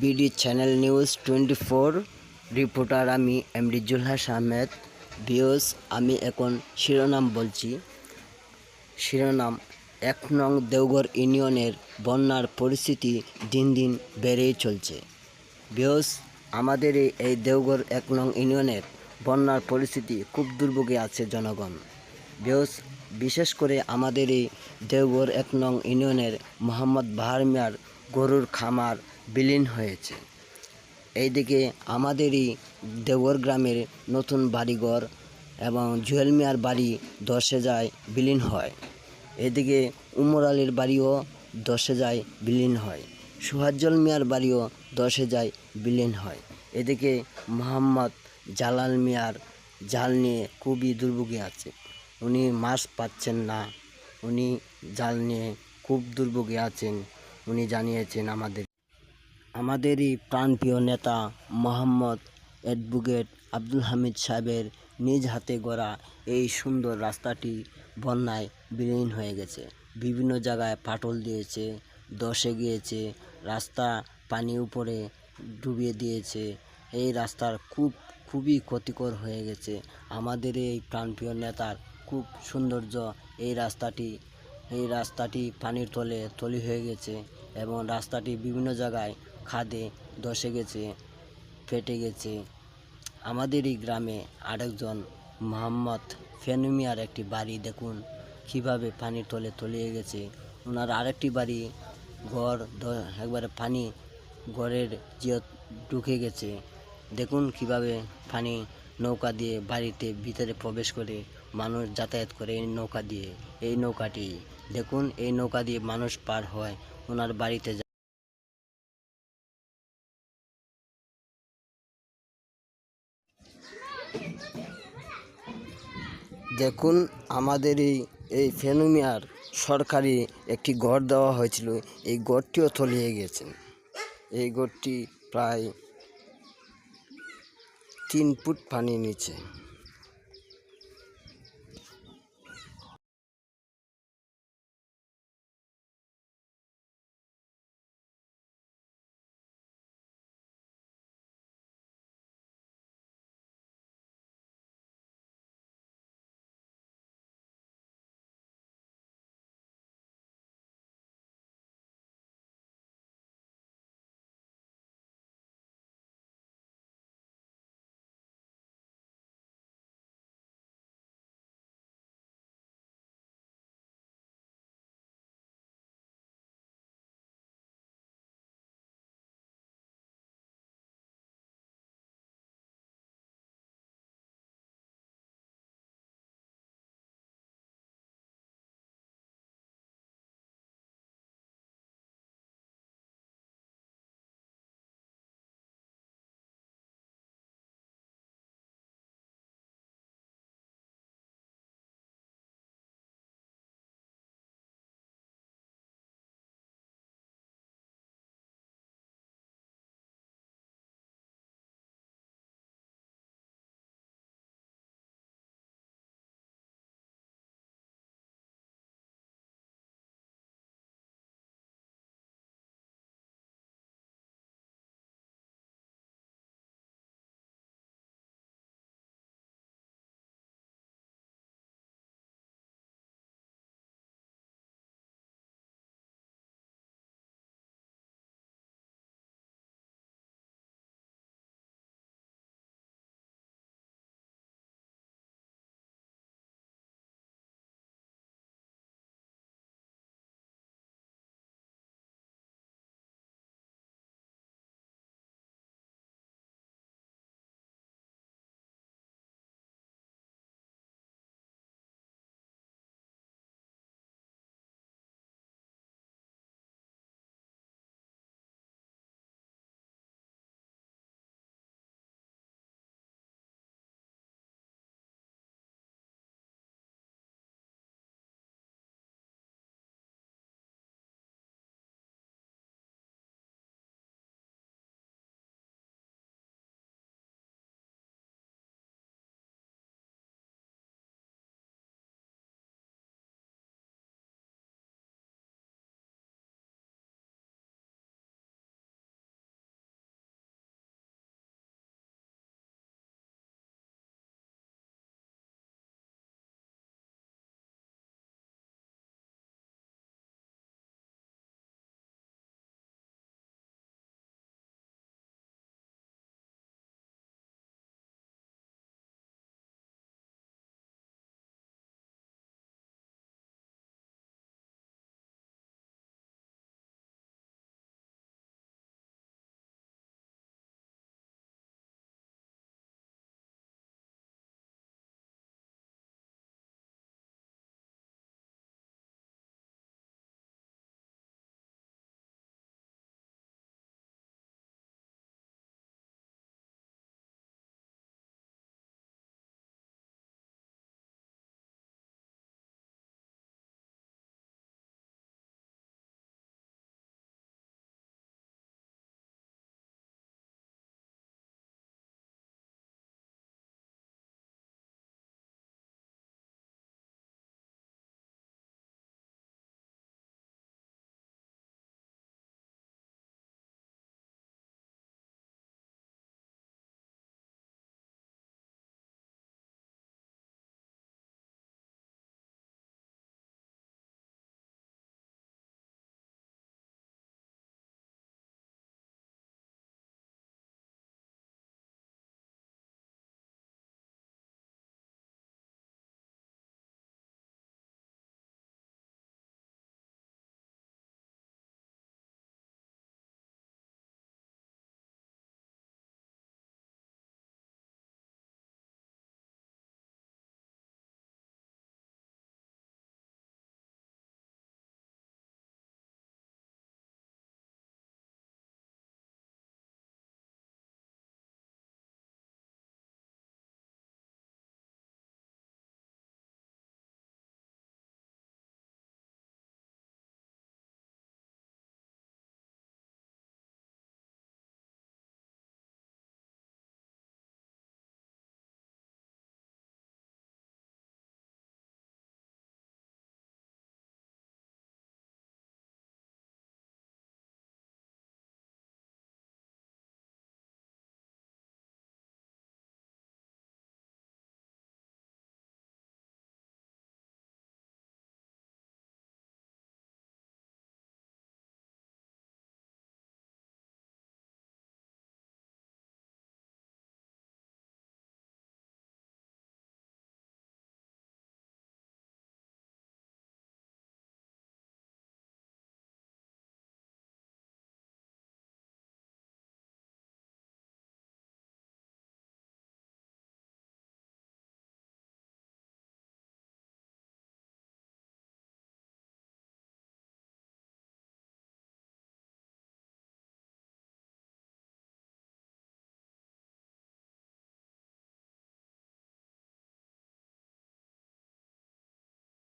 BD channel news twenty four reporter আমি MD Zulhas Ahmed বিওস আমি এখন শিরোনাম বলছি। শিরোনাম, এক নং দেওঘর ইউনিয়নের বন্যার পরিস্থিতি দিন দিন বেড়েই চলছে। বিওস আমাদের এই- দেওঘর এক নং ইউনিয়নের বন্যার পরিস্থিতি খুব দুর্ভোগে আছে জনগণ। বিওস বিশেষ করে আমাদের এই দেওঘর এক নং ইউনিয়নের মোহাম্মদ বাহার মিয়ার গরুর খামার বিলীন হয়েছে। এইদিকে আমাদেরই দেওঘর গ্রামের নতুন বাড়িঘর এবং জুয়েল মিয়ার বাড়ি দশে যায় বিলীন হয়। এদিকে উমর আলীর বাড়িও দশে যায় বিলীন হয়। সুহাজ্জল মিয়ার বাড়িও দশে যায় বিলীন হয়। এদিকে মোহাম্মদ জালাল মিয়ার জাল নিয়ে খুবই দুর্ভোগে আছে। উনি মাছ পাচ্ছেন না। উনি জাল নিয়ে খুব দুর্ভোগে আছেন। উনি জানিয়েছেন আমাদের আমাদেরই প্রাণপ্রিয় নেতা মোহাম্মদ অ্যাডভোকেট আব্দুল হামিদ সাহেবের নিজ হাতে গড়া এই সুন্দর রাস্তাটি বন্যায় বিলীন হয়ে গেছে। বিভিন্ন জায়গায় ফাটল দিয়েছে দশে গিয়েছে, রাস্তা পানি উপরে ডুবিয়ে দিয়েছে। এই রাস্তার খুব, খুবই ক্ষতিকর হয়ে গেছে। আমাদের এই প্রাণপ্রিয় নেতার খুব সৌন্দর্য এই রাস্তাটি এই রাস্তাটি পানির তলে তলি হয়ে গেছে। এবং রাস্তাটি বিভিন্ন জায়গায় খাদে ধসে গেছে, ফেটে গেছে। আমাদের এই গ্রামে আরেকজন মোহাম্মদ ফেনুমিয়ার একটি বাড়ি, দেখুন কীভাবে পানির তলে তলিয়ে গেছে। ওনার আরেকটি বাড়ি, ঘর একবারে পানি ঘরের যে ঢুকে গেছে। দেখুন কীভাবে পানি নৌকা দিয়ে বাড়িতে ভিতরে প্রবেশ করে মানুষ যাতায়াত করে এই নৌকা দিয়ে। এই নৌকাটি, দেখুন এই নৌকা দিয়ে মানুষ পার হয় ওনার বাড়িতে যায়। দেখুন, আমাদের এই এই ফেনুমিয়ার সরকারি একটি ঘর দেওয়া হয়েছিল এই ঘরটিও তলিয়ে গেছে এই ঘরটি প্রায় তিন ফুট পানি নিচে